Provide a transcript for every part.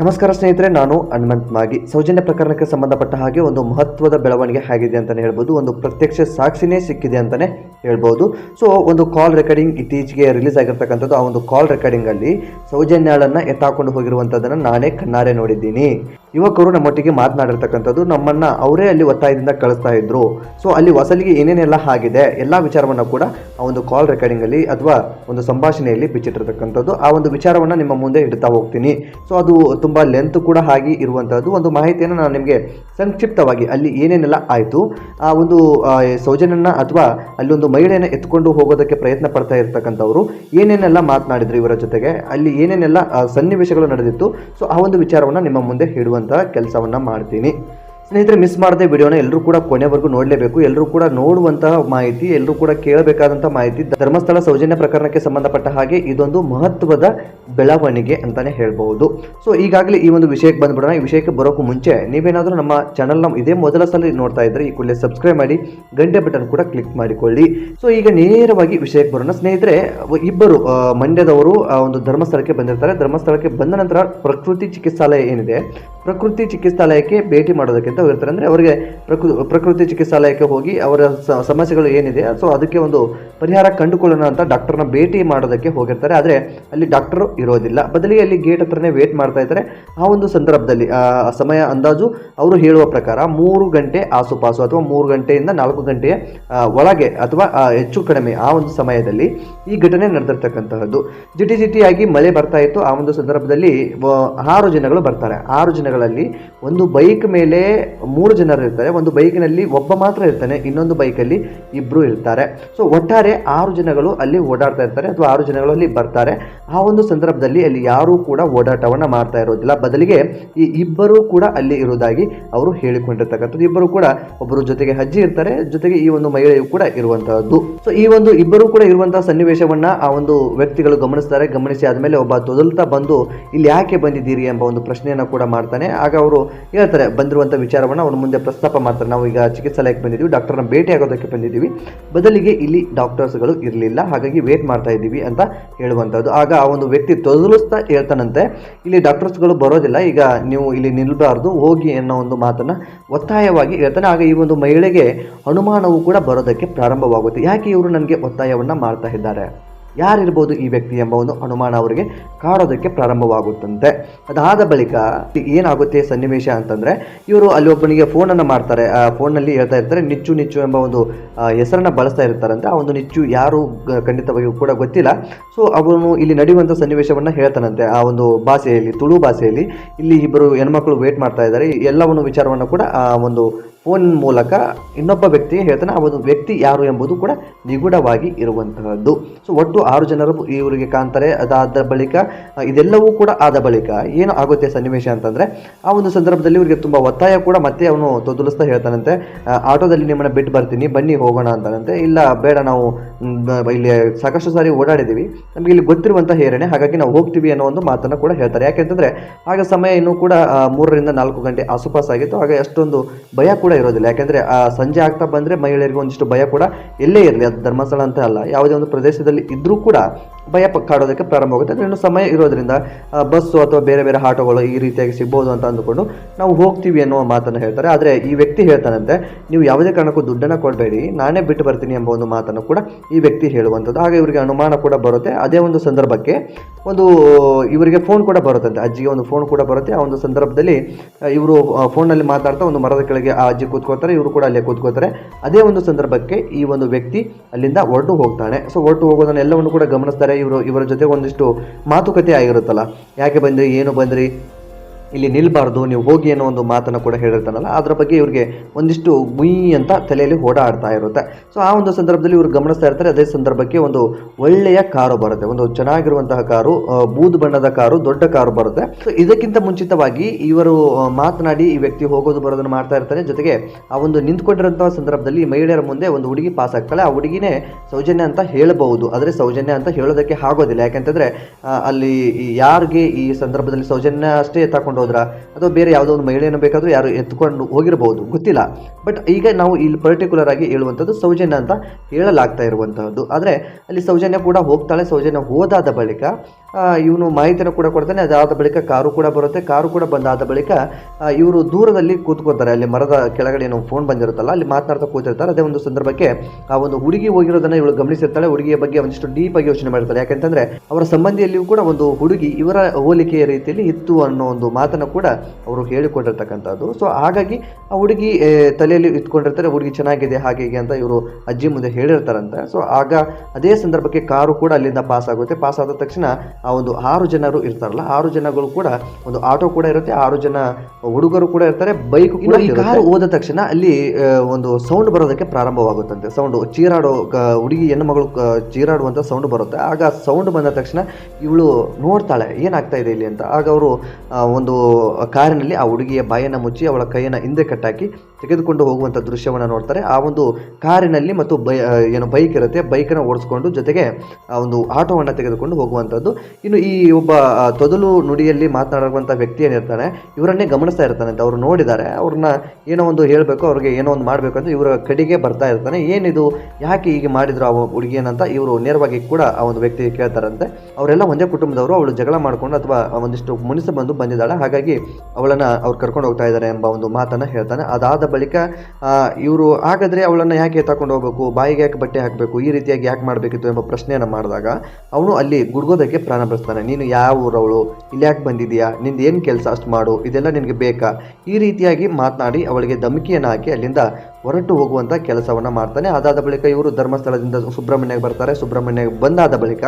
ನಮಸ್ಕಾರ ಸ್ನೇಹಿತರೆ, ನಾನು ಹನುಮಂತ್ ಮಾಗಿ. ಸೌಜನ್ಯ ಪ್ರಕರಣಕ್ಕೆ ಸಂಬಂಧಪಟ್ಟ ಹಾಗೆ ಒಂದು ಮಹತ್ವದ ಬೆಳವಣಿಗೆ ಆಗಿದೆ ಅಂತಲೇ ಹೇಳ್ಬೋದು, ಒಂದು ಪ್ರತ್ಯಕ್ಷ ಸಾಕ್ಷಿನೇ ಸಿಕ್ಕಿದೆ ಅಂತಲೇ ಹೇಳ್ಬೋದು. ಸೊ ಒಂದು ಕಾಲ್ ರೆಕಾರ್ಡಿಂಗ್ ಇತ್ತೀಚೆಗೆ ರಿಲೀಸ್ ಆಗಿರ್ತಕ್ಕಂಥದ್ದು, ಆ ಒಂದು ಕಾಲ್ ರೆಕಾರ್ಡಿಂಗಲ್ಲಿ ಸೌಜನ್ಯಾಳನ್ನು ಎತ್ತಾಕೊಂಡು ಹೋಗಿರುವಂಥದ್ದನ್ನು ನಾನೇ ಕಣ್ಣಾರೆ ನೋಡಿದ್ದೀನಿ. ಯುವಕರು ನಮ್ಮೊಟ್ಟಿಗೆ ಮಾತನಾಡಿರ್ತಕ್ಕಂಥದ್ದು ನಮ್ಮನ್ನ ಅವರೇ ಅಲ್ಲಿ ಒತ್ತಾಯದಿಂದ ಕಳಿಸ್ತಾ ಇದ್ರು. ಸೊ ಅಲ್ಲಿ ವಸಲಿಗೆ ಏನೇನೆಲ್ಲ ಆಗಿದೆ, ಎಲ್ಲ ವಿಚಾರವನ್ನು ಕೂಡ ಆ ಒಂದು ಕಾಲ್ ರೆಕಾರ್ಡಿಂಗಲ್ಲಿ ಅಥವಾ ಒಂದು ಸಂಭಾಷಣೆಯಲ್ಲಿ ಬಿಚ್ಚಿಟ್ಟಿರ್ತಕ್ಕಂಥದ್ದು. ಆ ಒಂದು ವಿಚಾರವನ್ನು ನಿಮ್ಮ ಮುಂದೆ ಇಡ್ತಾ ಹೋಗ್ತೀನಿ. ಸೊ ಅದು ತುಂಬ ಲೆಂತ್ ಕೂಡ ಆಗಿ ಇರುವಂಥದ್ದು ಒಂದು ಮಾಹಿತಿಯನ್ನು ನಾನು ನಿಮಗೆ ಸಂಕ್ಷಿಪ್ತವಾಗಿ ಅಲ್ಲಿ ಏನೇನೆಲ್ಲ ಆಯಿತು, ಆ ಒಂದು ಸೌಜನ್ಯನ ಅಥವಾ ಅಲ್ಲಿ ಒಂದು ಮಹಿಳೆಯನ್ನು ಎತ್ಕೊಂಡು ಹೋಗೋದಕ್ಕೆ ಪ್ರಯತ್ನ ಪಡ್ತಾ ಇರ್ತಕ್ಕಂಥವ್ರು, ಏನೇನೆಲ್ಲ ಮಾತನಾಡಿದ್ರು ಇವರ ಜೊತೆಗೆ, ಅಲ್ಲಿ ಏನೇನೆಲ್ಲ ಸನ್ನಿವೇಶಗಳು ನಡೆದಿತ್ತು. ಸೊ ಆ ಒಂದು ವಿಚಾರವನ್ನು ನಿಮ್ಮ ಮುಂದೆ ಇಡುವಂತಹ ಕೆಲಸವನ್ನು ಮಾಡ್ತೀನಿ. ಸ್ನೇಹಿತರೆ ಮಿಸ್ ಮಾಡದೆ ವಿಡಿಯೋನ ಎಲ್ಲರೂ ಕೂಡ ಕೊನೆವರೆಗೂ ನೋಡಲೇಬೇಕು. ಎಲ್ಲರೂ ಕೂಡ ನೋಡುವಂತಹ ಮಾಹಿತಿ ಎಲ್ಲರೂ ಕೂಡ ಕೇಳಬೇಕಾದಂತಹ ಮಾಹಿತಿ, ಧರ್ಮಸ್ಥಳ ಸೌಜನ್ಯ ಪ್ರಕರಣಕ್ಕೆ ಸಂಬಂಧಪಟ್ಟ ಹಾಗೆ ಇದೊಂದು ಮಹತ್ವದ ಬೆಳವಣಿಗೆ ಅಂತಾನೆ ಹೇಳ್ಬಹುದು. ಸೊ ಈಗಾಗಲೇ ಈ ಒಂದು ವಿಷಯಕ್ಕೆ ಬಂದ್ಬಿಡೋಣ. ಈ ವಿಷಯಕ್ಕೆ ಬರೋಕ್ಕೂ ಮುಂಚೆ ನೀವೇನಾದರೂ ನಮ್ಮ ಚಾನಲ್ನ ಇದೇ ಮೊದಲ ಸಲ ನೋಡ್ತಾ ಇದ್ರೆ ಈ ಕೂಡಲೇ ಸಬ್ಸ್ಕ್ರೈಬ್ ಮಾಡಿ, ಗಂಟೆ ಬಟನ್ ಕೂಡ ಕ್ಲಿಕ್ ಮಾಡಿಕೊಳ್ಳಿ. ಸೊ ಈಗ ನೇರವಾಗಿ ವಿಷಯಕ್ಕೆ ಬರೋಣ. ಸ್ನೇಹಿತರೆ, ಇಬ್ಬರು ಮಂಡ್ಯದವರು ಒಂದು ಧರ್ಮಸ್ಥಳಕ್ಕೆ ಬಂದಿರ್ತಾರೆ. ಧರ್ಮಸ್ಥಳಕ್ಕೆ ಬಂದ ನಂತರ ಪ್ರಕೃತಿ ಚಿಕಿತ್ಸಾಲಯ ಏನಿದೆ? ಪ್ರಕೃತಿ ಚಿಕಿತ್ಸಾಲಯಕ್ಕೆ ಭೇಟಿ ಮಾಡೋದಕ್ಕೆ ಅಂತ ಹೋಗಿರ್ತಾರೆ ಅಂದರೆ ಅವರಿಗೆ ಪ್ರಕೃ, ಪ್ರಕೃತಿ ಚಿಕಿತ್ಸಾಲಯಕ್ಕೆ ಹೋಗಿ ಅವರ ಸಮಸ್ಯೆಗಳು ಏನಿದೆ, ಸೊ ಅದಕ್ಕೆ ಒಂದು ಪರಿಹಾರ ಕಂಡುಕೊಳ್ಳೋಣ ಅಂತ ಡಾಕ್ಟರ್ನ ಭೇಟಿ ಮಾಡೋದಕ್ಕೆ ಹೋಗಿರ್ತಾರೆ. ಆದರೆ ಅಲ್ಲಿ ಡಾಕ್ಟರು ಇರೋದಿಲ್ಲ. ಬದಲಿಗೆ ಅಲ್ಲಿ ಗೇಟ್ ಹತ್ರನೇ ವೇಟ್ ಮಾಡ್ತಾ ಇದ್ದಾರೆ. ಆ ಒಂದು ಸಂದರ್ಭದಲ್ಲಿ, ಆ ಸಮಯ ಅಂದಾಜು ಅವರು ಹೇಳುವ ಪ್ರಕಾರ ಮೂರು ಗಂಟೆ ಆಸುಪಾಸು ಅಥವಾ ಮೂರು ಗಂಟೆಯಿಂದ ನಾಲ್ಕು ಗಂಟೆಯ ಒಳಗೆ ಅಥವಾ ಹೆಚ್ಚು ಕಡಿಮೆ ಆ ಒಂದು ಸಮಯದಲ್ಲಿ ಈ ಘಟನೆ ನಡೆದಿರ್ತಕ್ಕಂತಹದ್ದು. ಜಿಟಿ ಜಿಟಿಯಾಗಿ ಮಳೆ ಬರ್ತಾ ಇತ್ತು. ಆ ಒಂದು ಸಂದರ್ಭದಲ್ಲಿ ಆರು ಜನಗಳು ಬರ್ತಾರೆ. ಆರು ಜನಗಳಲ್ಲಿ ಒಂದು ಬೈಕ್ ಮೇಲೆ ಮೂರು ಜನರು ಇರ್ತಾರೆ. ಒಂದು ಬೈಕಿನಲ್ಲಿ ಒಬ್ಬ ಮಾತ್ರ ಇರ್ತಾನೆ, ಇನ್ನೊಂದು ಬೈಕಲ್ಲಿ ಇಬ್ಬರು ಇರ್ತಾರೆ. ಸೊ ಒಟ್ಟಾರೆ ಆರು ಜನಗಳು ಅಲ್ಲಿ ಓಡಾಡ್ತಾ ಇರ್ತಾರೆ ಅಥವಾ ಆರು ಜನಗಳು ಅಲ್ಲಿ ಬರ್ತಾರೆ. ಆ ಒಂದು ಸಂದರ್ಭದಲ್ಲಿ ಅಲ್ಲಿ ಯಾರೂ ಕೂಡ ಓಡಾಟವನ್ನ ಮಾಡ್ತಾ ಇರೋದಿಲ್ಲ. ಬದಲಿಗೆ ಈ ಇಬ್ಬರು ಕೂಡ ಅಲ್ಲಿ ಇರುವುದಾಗಿ ಅವರು ಹೇಳಿಕೊಂಡಿರ್ತಕ್ಕಂಥದ್ದು. ಇಬ್ಬರು ಕೂಡ ಒಬ್ಬರು ಜೊತೆಗೆ ಅಜ್ಜಿ ಇರ್ತಾರೆ, ಜೊತೆಗೆ ಈ ಒಂದು ಮಹಿಳೆಯು ಕೂಡ ಇರುವಂತಹದ್ದು. ಸೊ ಈ ಒಂದು ಇಬ್ಬರು ಕೂಡ ಇರುವಂತಹ ಸನ್ನಿವೇಶವನ್ನ ಆ ಒಂದು ವ್ಯಕ್ತಿಗಳು ಗಮನಿಸ್ತಾರೆ. ಗಮನಿಸಿ ಆದಮೇಲೆ ಒಬ್ಬ ತೊದಲ್ತಾ ಬಂದು, ಇಲ್ಲಿ ಯಾಕೆ ಬಂದಿದ್ದೀರಿ? ಎಂಬ ಒಂದು ಪ್ರಶ್ನೆಯನ್ನ ಕೂಡ ಮಾಡ್ತಾನೆ. ಆಗ ಅವರು ಹೇಳ್ತಾರೆ ಬಂದಿರುವಂತ ವಿಚಾರವನ್ನ ಅವನು ಮುಂದೆ ಪ್ರಸ್ತಾಪ ಮಾಡ್ತಾರೆ. ನಾವು ಈಗ ಚಿಕಿತ್ಸಾಲಯಕ್ಕೆ ಬಂದಿದ್ದೀವಿ, ಡಾಕ್ಟರ್ನ ಭೇಟಿ ಆಗೋದಕ್ಕೆ ಬಂದಿದ್ದೀವಿ. ಬದಲಿಗೆ ಇಲ್ಲಿ ಡಾಕ್ಟರ್ಸ್ಗಳು ಇರಲಿಲ್ಲ, ಹಾಗಾಗಿ ವೇಟ್ ಮಾಡ್ತಾ ಇದ್ದೀವಿ ಅಂತ ಹೇಳುವಂಥದ್ದು. ಆಗ ಆ ಒಂದು ವ್ಯಕ್ತಿ ತೊದಲಿಸ್ತಾ ಹೇಳ್ತಾನಂತೆ, ಇಲ್ಲಿ ಡಾಕ್ಟರ್ಸ್ಗಳು ಬರೋದಿಲ್ಲ, ಈಗ ನೀವು ಇಲ್ಲಿ ನಿಲ್ಬಾರ್ದು, ಹೋಗಿ ಅನ್ನೋ ಒಂದು ಮಾತನ್ನು ಒತ್ತಾಯವಾಗಿ ಹೇಳ್ತಾನೆ. ಆಗ ಈ ಒಂದು ಮಹಿಳೆಗೆ ಅನುಮಾನವು ಕೂಡ ಬರೋದಕ್ಕೆ ಪ್ರಾರಂಭವಾಗುತ್ತೆ. ಯಾಕೆ ಇವರು ನನಗೆ ಒತ್ತಾಯವನ್ನು ಮಾಡ್ತಾ ಇದ್ದಾರೆ? ಯಾರಿರ್ಬೋದು ಈ ವ್ಯಕ್ತಿ ಎಂಬ ಒಂದು ಅನುಮಾನ ಅವರಿಗೆ ಕಾಡೋದಕ್ಕೆ ಪ್ರಾರಂಭವಾಗುತ್ತಂತೆ. ಅದಾದ ಬಳಿಕ ಏನಾಗುತ್ತೆ ಸನ್ನಿವೇಶ ಅಂತಂದ್ರೆ, ಇವರು ಅಲ್ಲಿ ಒಬ್ಬನಿಗೆ ಫೋನನ್ನು ಮಾಡ್ತಾರೆ. ಆ ಫೋನಲ್ಲಿ ಹೇಳ್ತಾ ಇರ್ತಾರೆ, ನಿಚ್ಚು ನಿಚ್ಚು ಎಂಬ ಒಂದು ಹೆಸರನ್ನು ಬಳಸ್ತಾ ಇರ್ತಾರಂತೆ. ಆ ಒಂದು ನಿಚ್ಚು ಯಾರು ಖಂಡಿತವಾಗಿಯೂ ಕೂಡ ಗೊತ್ತಿಲ್ಲ. ಸೊ ಅವನು ಇಲ್ಲಿ ನಡೆಯುವಂಥ ಸನ್ನಿವೇಶವನ್ನ ಹೇಳ್ತಾನಂತೆ. ಆ ಒಂದು ಭಾಷೆಯಲ್ಲಿ, ತುಳು ಭಾಷೆಯಲ್ಲಿ. ಇಲ್ಲಿ ಇಬ್ಬರು ಹೆಣ್ಮಕ್ಳು ವೇಟ್ ಮಾಡ್ತಾ ಇದ್ದಾರೆ. ಎಲ್ಲವನ್ನು ವಿಚಾರವನ್ನು ಕೂಡ ಆ ಒಂದು ಫೋನ್ ಮೂಲಕ ಇನ್ನೊಬ್ಬ ವ್ಯಕ್ತಿ ಹೇಳ್ತಾನೆ ಆ ಒಂದು ವ್ಯಕ್ತಿ ಯಾರು ಎಂಬುದು ಕೂಡ ನಿಗೂಢವಾಗಿ ಇರುವಂತಹದ್ದು. ಸೊ ಒಟ್ಟು ಆರು ಜನರು ಇವರಿಗೆ ಕಾಣ್ತಾರೆ. ಅದಾದ ಬಳಿಕ ಇದೆಲ್ಲವೂ ಕೂಡ ಆದ ಬಳಿಕ ಏನು ಆಗುತ್ತೆ ಸನ್ನಿವೇಶ ಅಂತಂದರೆ, ಆ ಒಂದು ಸಂದರ್ಭದಲ್ಲಿ ಇವರಿಗೆ ತುಂಬ ಒತ್ತಾಯ ಕೂಡ ಮತ್ತೆ ಅವನು ತೊದಲಿಸ್ತಾ ಹೇಳ್ತಾನಂತೆ ಆಟೋದಲ್ಲಿ ನಿಮ್ಮನ್ನು ಬಿಟ್ಟು ಬರ್ತೀನಿ, ಬನ್ನಿ ಹೋಗೋಣ ಅಂತಾನಂತೆ. ಇಲ್ಲ, ಬೇಡ, ನಾವು ಇಲ್ಲಿ ಸಾಕಷ್ಟು ಸಾರಿ ಓಡಾಡಿದ್ದೀವಿ. ನಮಗೆ ಇಲ್ಲಿ ಗೊತ್ತಿರುವಂಥ ಹೇರಣೆ ಹಾಗಾಗಿ ನಾವು ಹೋಗ್ತೀವಿ ಅನ್ನೋ ಒಂದು ಮಾತನ್ನು ಕೂಡ ಹೇಳ್ತಾರೆ. ಯಾಕೆಂತಂದರೆ, ಆಗ ಸಮಯ ಇನ್ನೂ ಕೂಡ ಮೂರರಿಂದ ನಾಲ್ಕು ಗಂಟೆ ಆಸುಪಾಸಾಗಿತ್ತು. ಹಾಗೆ ಅಷ್ಟೊಂದು ಭಯ ಕೂಡ ಇರೋದಿಲ್ಲ. ಯಾಕೆಂದ್ರೆ ಆ ಸಂಜೆ ಆಗ್ತಾ ಬಂದ್ರೆ ಮಹಿಳೆಯರಿಗೆ ಒಂದಿಷ್ಟು ಭಯ ಕೂಡ ಎಲ್ಲೇ ಇರಲಿ. ಅದು ಧರ್ಮಸ್ಥಳ ಅಂತ ಅಲ್ಲ, ಯಾವುದೇ ಒಂದು ಪ್ರದೇಶದಲ್ಲಿ ಇದ್ರೂ ಕೂಡ ಭಯ ಕಾಡೋದಕ್ಕೆ ಕಾಡೋದಕ್ಕೆ ಪ್ರಾರಂಭವಾಗುತ್ತೆ ಅಂದ್ರೆ ಇನ್ನು ಸಮಯ ಇರೋದ್ರಿಂದ ಬಸ್ಸು ಅಥವಾ ಬೇರೆ ಬೇರೆ ಆಟೋಗಳು ಈ ರೀತಿಯಾಗಿ ಸಿಗ್ಬೋದು ಅಂತ ಅಂದುಕೊಂಡು ನಾವು ಹೋಗ್ತೀವಿ ಅನ್ನುವ ಮಾತನ್ನು ಹೇಳ್ತಾರೆ. ಆದರೆ ಈ ವ್ಯಕ್ತಿ ಹೇಳ್ತಾನಂತೆ, ನೀವು ಯಾವುದೇ ಕಾರಣಕ್ಕೂ ದುಡ್ಡನ್ನು ಕೊಡಬೇಡಿ. ನಾನೇ ಬಿಟ್ಟು ಬರ್ತೀನಿ ಎಂಬ ಒಂದು ಮಾತನ್ನು ಕೂಡ ಈ ವ್ಯಕ್ತಿ ಹೇಳುವಂಥದ್ದು. ಹಾಗೆ ಇವರಿಗೆ ಅನುಮಾನ ಕೂಡ ಬರುತ್ತೆ. ಅದೇ ಒಂದು ಸಂದರ್ಭಕ್ಕೆ ಒಂದು, ಇವರಿಗೆ ಫೋನ್ ಕೂಡ ಬರುತ್ತಂತೆ. ಅಜ್ಜಿಗೆ ಒಂದು ಫೋನ್ ಕೂಡ ಬರುತ್ತೆ. ಆ ಒಂದು ಸಂದರ್ಭದಲ್ಲಿ ಇವರು ಫೋನಲ್ಲಿ ಮಾತಾಡ್ತಾ ಒಂದು ಮರದ ಕೆಳಗೆ ಆ ಅಜ್ಜಿ ಕೂತ್ಕೋತಾರೆ ಇವರು ಕೂಡ ಅಲ್ಲೇ ಕೂತ್ಕೋತಾರೆ ಅದೇ ಒಂದು ಸಂದರ್ಭಕ್ಕೆ ಈ ಒಂದು ವ್ಯಕ್ತಿ ಅಲ್ಲಿಂದ ಹೊರಟು ಹೋಗ್ತಾನೆ. ಸೊ ಹೊರಟು ಹೋಗೋದನ್ನ ಎಲ್ಲವನ್ನು ಕೂಡ ಗಮನಿಸ್ತಾರೆ. ಇವರು, ಇವರ ಜೊತೆ ಒಂದಿಷ್ಟು ಮಾತುಕತೆ ಆಗಿರುತ್ತಲ್ಲ. ಯಾಕೆ ಬಂದ್ರಿ, ಏನು ಬಂದ್ರಿ? ಇಲ್ಲಿ ನಿಲ್ಬಾರ್ದು, ನೀವು ಹೋಗಿ ಅನ್ನೋ ಒಂದು ಮಾತನ್ನು ಕೂಡ ಹೇಳಿರ್ತಾನಲ್ಲ, ಅದರ ಬಗ್ಗೆ ಇವರಿಗೆ ಒಂದಿಷ್ಟು ಗುಯ್ ಅಂತ ತಲೆಯಲ್ಲಿ ಓಡಾಡ್ತಾ ಇರುತ್ತೆ. ಸೊ ಆ ಒಂದು ಸಂದರ್ಭದಲ್ಲಿ ಇವರು ಗಮನಿಸ್ತಾ ಇರ್ತಾರೆ, ಅದೇ ಸಂದರ್ಭಕ್ಕೆ ಒಂದು ಒಳ್ಳೆಯ ಕಾರು ಬರುತ್ತೆ. ಒಂದು ಚೆನ್ನಾಗಿರುವಂತಹ ಕಾರು ಬೂದು ಬಣ್ಣದ ಕಾರು, ದೊಡ್ಡ ಕಾರು ಬರುತ್ತೆ. ಸೊ ಇದಕ್ಕಿಂತ ಮುಂಚಿತವಾಗಿ ಇವರು ಮಾತನಾಡಿ ಈ ವ್ಯಕ್ತಿ ಹೋಗೋದು ಬರೋದನ್ನು ಮಾಡ್ತಾ ಇರ್ತಾರೆ. ಜೊತೆಗೆ ಆ ಒಂದು ನಿಂತ್ಕೊಂಡಿರುವಂತಹ ಸಂದರ್ಭದಲ್ಲಿ ಮಹಿಳೆಯರ ಮುಂದೆ ಒಂದು ಹುಡುಗಿ ಪಾಸ್ ಆಗ್ತಾಳೆ. ಆ ಹುಡುಗಿನೇ ಸೌಜನ್ಯ ಅಂತ ಹೇಳಬಹುದು. ಆದರೆ ಸೌಜನ್ಯ ಅಂತ ಹೇಳೋದಕ್ಕೆ ಆಗೋದಿಲ್ಲ. ಯಾಕೆಂತಂದ್ರೆ ಅಲ್ಲಿ ಯಾರಿಗೆ ಈ ಸಂದರ್ಭದಲ್ಲಿ ಸೌಜನ್ಯ ಅಷ್ಟೇ ಎತ್ತಾಕೊಂಡು ಹೋದ್ರ ಅಥವಾ ಬೇರೆ ಯಾವುದೋ ಒಂದು ಮಹಿಳೆಯನ್ನು ಬೇಕಾದರೂ ಯಾರು ಎತ್ಕೊಂಡು ಹೋಗಿರಬಹುದು ಗೊತ್ತಿಲ್ಲ. ಬಟ್ ಈಗ ನಾವು ಇಲ್ಲಿ ಪರ್ಟಿಕ್ಯುಲರ್ ಆಗಿ ಹೇಳುವಂಥದ್ದು ಸೌಜನ್ಯ ಅಂತ ಹೇಳಲಾಗ್ತಾ ಇರುವಂತಹದ್ದು. ಆದರೆ ಅಲ್ಲಿ ಸೌಜನ್ಯ ಕೂಡ ಹೋಗ್ತಾಳೆ, ಸೌಜನ್ಯ ಹೋದಾದ ಬಳಿಕ ಇವನು ಮಾಹಿತಿಯನ್ನು ಕೂಡ ಕೊಡ್ತಾನೆ, ಅದಾದ ಬಳಿಕ ಕಾರು ಕೂಡ ಬರುತ್ತೆ. ಕಾರು ಕೂಡ ಬಂದಾದ ಬಳಿಕ ಇವರು ದೂರದಲ್ಲಿ ಕೂತ್ಕೋತಾರೆ ಅಲ್ಲಿ ಮರದ ಕೆಳಗಡೆ ಏನೋ ಫೋನ್ ಬಂದಿರುತ್ತಲ್ಲ, ಅಲ್ಲಿ ಮಾತನಾಡ್ತಾ ಕೂತಿರ್ತಾರೆ. ಅದೇ ಒಂದು ಸಂದರ್ಭಕ್ಕೆ ಆ ಒಂದು ಹುಡುಗಿ ಹೋಗಿರೋದನ್ನ ಇವಳು ಗಮನಿಸಿರ್ತಾಳೆ. ಹುಡುಗಿಯ ಬಗ್ಗೆ ಒಂದಿಷ್ಟು ಡೀಪ್ ಆಗಿ ಯೋಚನೆ ಮಾಡಿರ್ತಾಳೆ ಯಾಕಂತಂದ್ರೆ, ಅವರ ಸಂಬಂಧಿಯಲ್ಲಿಯೂ ಕೂಡ ಒಂದು ಹುಡುಗಿ ಇವರ ಹೋಲಿಕೆಯ ರೀತಿಯಲ್ಲಿ ಇತ್ತು ಅನ್ನೋ ಒಂದು ಮಾತನ್ನು ಕೂಡ ಅವರು ಹೇಳಿಕೊಂಡಿರ್ತಕ್ಕಂಥದ್ದು. ಸೊ ಹಾಗಾಗಿ ಆ ಹುಡುಗಿ ತಲೆಯಲ್ಲಿ ಇಟ್ಕೊಂಡಿರ್ತಾರೆ. ಹುಡುಗಿ ಚೆನ್ನಾಗಿದೆ, ಹಾಗೆ ಹೀಗೆ ಅಂತ ಇವರು ಅಜ್ಜಿ ಮುಂದೆ ಹೇಳಿರ್ತಾರಂತೆ. ಸೊ ಆಗ ಅದೇ ಸಂದರ್ಭಕ್ಕೆ ಕಾರು ಕೂಡ ಅಲ್ಲಿಂದ ಪಾಸ್ ಆಗುತ್ತೆ. ಪಾಸ್ ಆದ ತಕ್ಷಣ ಆ ಒಂದು ಆರು ಜನರು ಇರ್ತಾರಲ್ಲ ಆರು ಜನಗಳು ಕೂಡ ಒಂದು ಆಟೋ ಕೂಡ ಇರುತ್ತೆ ಆರು ಜನ ಹುಡುಗರು ಕೂಡ ಇರ್ತಾರೆ ಬೈಕ್ ಕೂಡ ಕಾರು ಹೋದ ತಕ್ಷಣ ಅಲ್ಲಿ ಒಂದು ಸೌಂಡ್ ಬರೋದಕ್ಕೆ ಪ್ರಾರಂಭವಾಗುತ್ತಂತೆ. ಸೌಂಡ್ ಚೀರಾಡೋ ಹುಡುಗಿ ಹೆಣ್ಣು ಮಗಳು ಚೀರಾಡುವಂಥ ಸೌಂಡ್ ಬರುತ್ತೆ. ಆಗ ಸೌಂಡ್ ಬಂದ ತಕ್ಷಣ ಇವಳು ನೋಡ್ತಾಳೆ ಏನಾಗ್ತಾ ಇದೆ ಇಲ್ಲಿ ಅಂತ. ಆಗ ಅವರು ಒಂದು ಕಾರಿನಲ್ಲಿ ಆ ಹುಡುಗಿಯ ಬಾಯನ್ನು ಮುಚ್ಚಿ ಅವಳ ಕೈಯನ್ನು ಹಿಂದೆ ಕಟ್ಟಾಕಿ ತೆಗೆದುಕೊಂಡು ಹೋಗುವಂಥ ದೃಶ್ಯವನ್ನು ನೋಡ್ತಾರೆ. ಆ ಒಂದು ಕಾರಿನಲ್ಲಿ ಮತ್ತು ಬೈ ಏನು ಬೈಕ್ ಇರುತ್ತೆ, ಬೈಕನ್ನು ಓಡಿಸ್ಕೊಂಡು ಜೊತೆಗೆ ಆ ಒಂದು ಆಟೋವನ್ನು ತೆಗೆದುಕೊಂಡು ಹೋಗುವಂಥದ್ದು ಇನ್ನು ಈ ಒಬ್ಬ ತೊದಲು ನುಡಿಯಲ್ಲಿ ಮಾತನಾಡುವಂಥ ವ್ಯಕ್ತಿ ಏನಿರ್ತಾನೆ ಇವರನ್ನೇ ಗಮನಿಸ್ತಾ ಇರ್ತಾನೆ ಅಂತ ಅವ್ರು ನೋಡಿದ್ದಾರೆ. ಅವ್ರನ್ನ ಏನೋ ಒಂದು ಹೇಳಬೇಕು, ಅವ್ರಿಗೆ ಏನೋ ಒಂದು ಮಾಡಬೇಕು ಅಂತ ಇವರ ಕಡೆಗೆ ಬರ್ತಾ ಇರ್ತಾನೆ. ಏನಿದು, ಯಾಕೆ ಹೀಗೆ ಮಾಡಿದ್ರು ಆ ಹುಡುಗಿಯನ್ನಂತ ಇವರು ನೇರವಾಗಿ ಕೂಡ ಆ ಒಂದು ವ್ಯಕ್ತಿ ಕೇಳ್ತಾರಂತೆ. ಅವರೆಲ್ಲ ಒಂದೇ ಕುಟುಂಬದವರು, ಅವಳು ಜಗಳ ಮಾಡಿಕೊಂಡು ಅಥವಾ ಒಂದಿಷ್ಟು ಮುನಿಸು ಬಂದು ಬಂದಿದ್ದಾಳೆ. ಹಾಗಾಗಿ ಅವಳನ್ನ ಅವ್ರು ಕರ್ಕೊಂಡು ಹೋಗ್ತಾ ಇದ್ದಾರೆ ಎಂಬ ಒಂದು ಮಾತನ್ನು ಹೇಳ್ತಾನೆ. ಅದಾದ ಬಳಿಕ ಇವರು ಹಾಗಾದರೆ ಅವಳನ್ನು ಯಾಕೆ ತಗೊಂಡು ಹೋಗಬೇಕು? ಬಾಯಿಗೆ ಯಾಕೆ ಬಟ್ಟೆ ಹಾಕಬೇಕು? ಈ ರೀತಿಯಾಗಿ ಯಾಕೆ ಮಾಡಬೇಕಿತ್ತು ಎಂಬ ಪ್ರಶ್ನೆಯನ್ನು ಮಾಡಿದಾಗ, ಅವನು ಅಲ್ಲಿ ಗುಡ್ಗೋದಕ್ಕೆ ಪ್ರಾರಂಭಿಸ್ತಾನೆ ನೀನು ಯಾವ ಊರವಳು? ಇಲ್ಲಿ ಯಾಕೆ ಬಂದಿದೆಯಾ ನಿಂದು ಏನು ಕೆಲಸ ಅಷ್ಟು ಮಾಡು? ಇದೆಲ್ಲ ನಿನಗೆ ಬೇಕಾ? ಈ ರೀತಿಯಾಗಿ ಮಾತನಾಡಿ ಅವಳಿಗೆ ಧಮಕಿಯನ್ನು ಹಾಕಿ ಅಲ್ಲಿಂದ ಹೊರಟು ಹೋಗುವಂಥ ಕೆಲಸವನ್ನು ಮಾಡ್ತಾನೆ. ಅದಾದ ಬಳಿಕ ಇವರು ಧರ್ಮಸ್ಥಳದಿಂದ ಸುಬ್ರಹ್ಮಣ್ಯಕ್ಕೆ ಬರ್ತಾರೆ. ಸುಬ್ರಹ್ಮಣ್ಯಕ್ಕೆ ಬಂದಾದ ಬಳಿಕ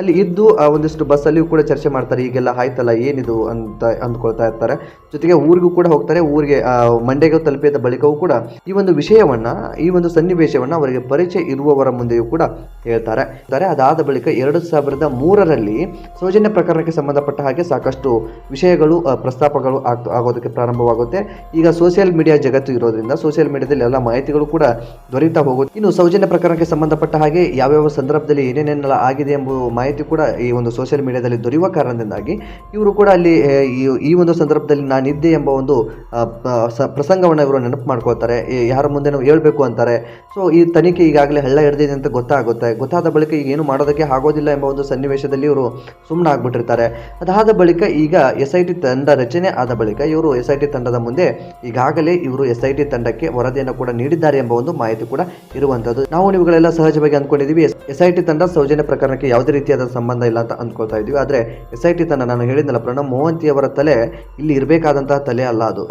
ಅಲ್ಲಿ ಇದ್ದು ಒಂದಿಷ್ಟು ಬಸ್ಸಲ್ಲಿಯೂ ಕೂಡ ಚರ್ಚೆ ಮಾಡ್ತಾರೆ, ಈಗೆಲ್ಲ ಆಯ್ತಲ್ಲ, ಏನಿದು? ಅಂತ ಅಂದ್ಕೊಳ್ತಾ ಇರ್ತಾರೆ. ಜೊತೆಗೆ ಊರಿಗೂ ಕೂಡ ಹೋಗ್ತಾರೆ. ಊರಿಗೆ ಮಂಡ್ಯಗೆ ತಲುಪಿದ ಬಳಿಕವೂ ಕೂಡ ಈ ಒಂದು ವಿಷಯವನ್ನ, ಈ ಒಂದು ಸನ್ನಿವೇಶವನ್ನ ಅವರಿಗೆ ಪರಿಚಯ ಇರುವವರ ಮುಂದೆಯೂ ಕೂಡ ಹೇಳ್ತಾರೆ. ಅದಾದ ಬಳಿಕ ಎರಡು ಸಾವಿರದ ಮೂರರಲ್ಲಿ ಸೌಜನ್ಯ ಪ್ರಕರಣಕ್ಕೆ ಸಂಬಂಧಪಟ್ಟ ಹಾಗೆ ಸಾಕಷ್ಟು ವಿಷಯಗಳು ಪ್ರಸ್ತಾಪಗಳು ಆಗ್ ಆಗೋದಕ್ಕೆ ಪ್ರಾರಂಭವಾಗುತ್ತೆ. ಈಗ ಸೋಷಿಯಲ್ ಮೀಡಿಯಾ ಜಗತ್ತು ಇರೋದ್ರಿಂದ ಸೋಷಿಯಲ್ ಮೀಡಿಯಾದಲ್ಲಿ ಎಲ್ಲ ಮಾಹಿತಿಗಳು ಕೂಡ ದೊರೀತಾ ಹೋಗುತ್ತೆ. ಇನ್ನು ಸೌಜನ್ಯ ಪ್ರಕರಣಕ್ಕೆ ಸಂಬಂಧಪಟ್ಟ ಹಾಗೆ ಯಾವ್ಯಾವ ಸಂದರ್ಭದಲ್ಲಿ ಏನೇನೆಲ್ಲ ಆಗಿದೆ ಎಂಬ ಮಾಹಿತಿ ಕೂಡ ಈ ಒಂದು ಸೋಷಿಯಲ್ ಮೀಡಿಯಾದಲ್ಲಿ ದೊರೆಯುವ ಕಾರಣದಿಂದಾಗಿ ಇವರು ಕೂಡ ಅಲ್ಲಿ ಈ- ಒಂದು ಸಂದರ್ಭದಲ್ಲಿ ನಾನಿದ್ದೆ ಎಂಬ ಒಂದು ಪ್ರಸಂಗವನ್ನು ಇವರು ನೆನಪು ಮಾಡ್ಕೋತಾರೆ ಈ- ಯಾರ ಮುಂದೆ ನಾವು ಹೇಳಬೇಕು ಅಂತಾರೆ. ಸೊ ಈ ತನಿಖೆ ಈಗಾಗಲೇ ಹಳ್ಳ ಹಿಡಿದಿದೆ ಅಂತ ಗೊತ್ತಾಗುತ್ತೆ. ಗೊತ್ತಾದ ಬಳಿಕ ಈಗ ಏನು ಮಾಡೋದಕ್ಕೆ ಆಗೋದಿಲ್ಲ ಎಂಬ ಒಂದು ಸನ್ನಿವೇಶದಲ್ಲಿ ಇವರು ಸುಮ್ಮನೆ ಆಗ್ಬಿಟ್ಟಿರ್ತಾರೆ. ಅದಾದ ಬಳಿಕ ಈಗ ಎಸ್ ಐ ಟಿ ತಂಡ ರಚನೆ ಆದ ಬಳಿಕ ಇವರು ಎಸ್ ಐ ಟಿ ತಂಡದ ಮುಂದೆ ಈಗಾಗಲೇ ಇವರು ಎಸ್ ಐ ಟಿ ತಂಡಕ್ಕೆ ವರದಿಯನ್ನು ಕೂಡ ನೀಡಿದ್ದಾರೆ ಎಂಬ ಒಂದು ಮಾಹಿತಿ ಕೂಡ ಇರುವಂತದ್ದು ನಾವು ನೀವುಗಳೆಲ್ಲ ಸಹಜವಾಗಿ ಅಂದ್ಕೊಂಡಿದ್ದೀವಿ. ಎಸ್ ಐ ಟಿ ತಂಡ ಸೌಜನ್ಯ ಪ್ರಕರಣಕ್ಕೆ ಯಾವುದೇ ರೀತಿಯಾದ ಸಂಬಂಧ ಇಲ್ಲ ಅಂತ ಅಂದ್ಕೊಳ್ತಾ ಇದ್ದೀವಿ ಆದರೆ ಎಸ್ ಐ ಟಿ ತನ್ನ ನಾನು ಹೇಳಿದ್ನಲ್ಲ ಪ್ರಣವ್ ಮೋಹಂತಿ ಅವರ ತಲೆ ಇಲ್ಲಿ ಇರಬೇಕಾದಂತಹ ತಲೆ ಅಲ್ಲ ಅದು.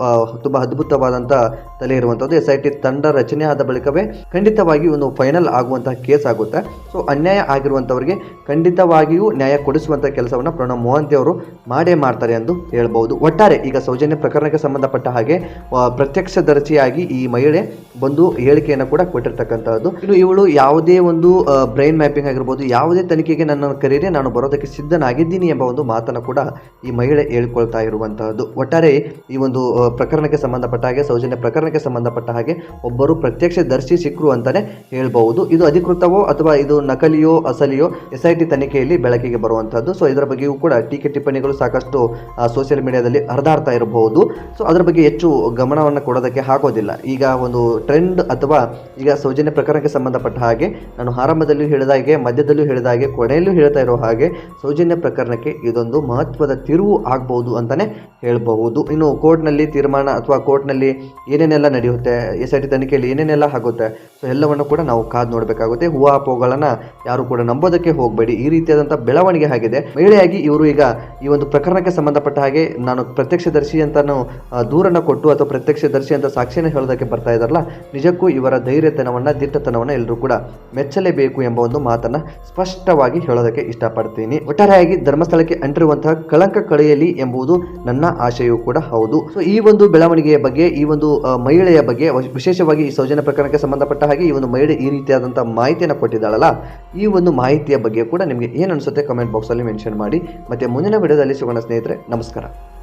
ತುಂಬಾ ಅದ್ಭುತವಾದಂತಹ ತಲೆ ಇರುವಂಥದ್ದು ಎಸ್ ಐ ಟಿ ತಂಡ ರಚನೆ ಆದ ಬಳಿಕವೇ ಖಂಡಿತವಾಗಿ ಒಂದು ಫೈನಲ್ ಆಗುವಂತಹ ಕೇಸ್ ಆಗುತ್ತೆ. ಸೊ ಅನ್ಯಾಯ ಆಗಿರುವಂಥವರಿಗೆ ಖಂಡಿತವಾಗಿಯೂ ನ್ಯಾಯ ಕೊಡಿಸುವಂಥ ಕೆಲಸವನ್ನು ಪ್ರಣವ್ ಮೋಹಂತಿ ಅವರು ಮಾಡೇ ಮಾಡ್ತಾರೆ ಎಂದು ಹೇಳ್ಬೋದು. ಒಟ್ಟಾರೆ ಈಗ ಸೌಜನ್ಯ ಪ್ರಕರಣಕ್ಕೆ ಸಂಬಂಧಪಟ್ಟ ಹಾಗೆ ಪ್ರತ್ಯಕ್ಷ ಪ್ರತ್ಯಕ್ಷದರ್ಶಿಯಾಗಿ ಈ ಮಹಿಳೆ ಬಂದು ಹೇಳಿಕೆಯನ್ನು ಕೂಡ ಕೊಟ್ಟಿರ್ತಕ್ಕಂಥದ್ದು ಇನ್ನು ಇವಳು ಯಾವುದೇ ಒಂದು ಬ್ರೈನ್ ಮ್ಯಾಪಿಂಗ್ ಆಗಿರ್ಬೋದು, ಯಾವುದೇ ತನಿಖೆಗೆ ನನ್ನನ್ನು ಕರೀರಿ, ನಾನು ಬರೋದಕ್ಕೆ ಸಿದ್ಧನಾಗಿದ್ದೀನಿ ಎಂಬ ಒಂದು ಮಾತನ್ನು ಕೂಡ ಈ ಮಹಿಳೆ ಹೇಳ್ಕೊಳ್ತಾ ಇರುವಂತಹದ್ದು. ಒಟ್ಟಾರೆ ಈ ಒಂದು ಪ್ರಕರಣಕ್ಕೆ ಸಂಬಂಧಪಟ್ಟ ಹಾಗೆ, ಸೌಜನ್ಯ ಪ್ರಕರಣಕ್ಕೆ ಸಂಬಂಧಪಟ್ಟ ಹಾಗೆ ಒಬ್ಬರು ಪ್ರತ್ಯಕ್ಷ ದರ್ಶಿ ಸಿಕ್ಕರು ಅಂತಲೇ ಹೇಳ್ಬಹುದು. ಇದು ಅಧಿಕೃತವೋ ಅಥವಾ ಇದು ನಕಲಿಯೋ, ಅಸಲಿಯೋ ಎಸ್ ಐ ಟಿ ತನಿಖೆಯಲ್ಲಿ ಬೆಳಕಿಗೆ ಬರುವಂತಹದ್ದು. ಸೊ ಇದರ ಬಗ್ಗೆಯೂ ಕೂಡ ಟೀಕೆ ಟಿಪ್ಪಣಿಗಳು ಸಾಕಷ್ಟು ಸೋಷಿಯಲ್ ಮೀಡಿಯಾದಲ್ಲಿ ಹರಿದಾಡ್ತಾ ಇರಬಹುದು. ಸೊ ಅದರ ಬಗ್ಗೆ ಹೆಚ್ಚು ಗಮನವನ್ನು ಕೊಡೋದಕ್ಕೆ ಆಗೋದಿಲ್ಲ. ಈಗ ಒಂದು ಟ್ರೆಂಡ್ ಅಥವಾ ಈಗ ಸೌಜನ್ಯ ಪ್ರಕರಣಕ್ಕೆ ಸಂಬಂಧಪಟ್ಟ ಹಾಗೆ, ನಾನು ಆರಂಭದಲ್ಲಿ ಹೇಳಿದ ಹಾಗೆ ಮಧ್ಯದಲ್ಲೂ ಹೇಳಿದ ಹಾಗೆ, ಕೊನೆಯಲ್ಲೂ ಹೇಳ್ತಾ ಇರೋ ಹಾಗೆ ಸೌಜನ್ಯ ಪ್ರಕರಣಕ್ಕೆ ಇದೊಂದು ಮಹತ್ವದ ತಿರುವು ಆಗ್ಬಹುದು ಅಂತಾನೆ ಹೇಳಬಹುದು. ಇನ್ನು ಕೋರ್ಟ್ನಲ್ಲಿ ತೀರ್ಮಾನ ಅಥವಾ ಕೋರ್ಟ್ನಲ್ಲಿ ಏನೇನೆಲ್ಲ ನಡೆಯುತ್ತೆ, ಎಸ್ ಐ ಟಿ ತನಿಖೆಯಲ್ಲಿ ಏನೇನೆಲ್ಲ ಆಗುತ್ತೆ, ಸೊ ಎಲ್ಲವನ್ನು ಕೂಡ ನಾವು ಕಾದು ನೋಡಬೇಕಾಗುತ್ತೆ. ಹೂವಾಪೋಗಳನ್ನು ಯಾರು ಕೂಡ ನಂಬೋದಕ್ಕೆ ಹೋಗಬೇಡಿ. ಈ ರೀತಿಯಾದಂಥ ಬೆಳವಣಿಗೆ ಆಗಿದೆ. ಮಹಿಳೆಯಾಗಿ ಇವರು ಈಗ ಈ ಒಂದು ಪ್ರಕರಣಕ್ಕೆ ಸಂಬಂಧಪಟ್ಟ ಹಾಗೆ ನಾನು ಪ್ರತ್ಯಕ್ಷದರ್ಶಿ ಅಂತ ನಾನು ದೂರನ್ನ ಕೊಟ್ಟು ಅಥವಾ ಪ್ರತ್ಯಕ್ಷದರ್ಶಿ ಅಂತ ಸಾಕ್ಷಿಯನ್ನು ಹೇಳೋದಕ್ಕೆ ಬರ್ತಾ ಇದ್ದಾರಲ್ಲ, ನಿಜಕ್ಕೂ ಇವರ ಧೈರ್ಯತನವನ್ನ, ದಿಟ್ಟತನವನ್ನ ಎಲ್ಲರೂ ಕೂಡ ಮೆಚ್ಚಲೇಬೇಕು ಎಂಬ ಒಂದು ಮಾತನ್ನ ಸ್ಪಷ್ಟವಾಗಿ ಹೇಳೋದಕ್ಕೆ ಇಷ್ಟಪಡ್ತೀನಿ. ಒಟ್ಟಾರೆಯಾಗಿ ಧರ್ಮಸ್ಥಳಕ್ಕೆ ಅಂಟಿರುವಂತಹ ಕಳಂಕ ಕಳೆಯಲಿ ಎಂಬುದು ನನ್ನ ಆಶಯವೂ ಕೂಡ ಹೌದು. ಸೊ ಈ ಒಂದು ಬೆಳವಣಿಗೆಯ ಬಗ್ಗೆ, ಈ ಒಂದು ಮಹಿಳೆಯ ಬಗ್ಗೆ ವಿಶೇಷವಾಗಿ ಈ ಸೌಜನ್ಯ ಪ್ರಕರಣಕ್ಕೆ ಸಂಬಂಧಪಟ್ಟ ಹಾಗೆ ಈ ಒಂದು ಮಹಿಳೆ ಈ ರೀತಿಯಾದಂತಹ ಮಾಹಿತಿಯನ್ನು ಕೊಟ್ಟಿದ್ದಾಳಲ್ಲ, ಈ ಒಂದು ಮಾಹಿತಿಯ ಬಗ್ಗೆ ಕೂಡ ನಿಮಗೆ ಏನು ಅನಿಸುತ್ತೆ ಕಮೆಂಟ್ ಬಾಕ್ಸಲ್ಲಿ ಮೆನ್ಷನ್ ಮಾಡಿ. ಮತ್ತೆ ಮುಂದಿನ ವಿಡಿಯೋದಲ್ಲಿ ಸಿಗೋಣ ಸ್ನೇಹಿತರೆ, ನಮಸ್ಕಾರ.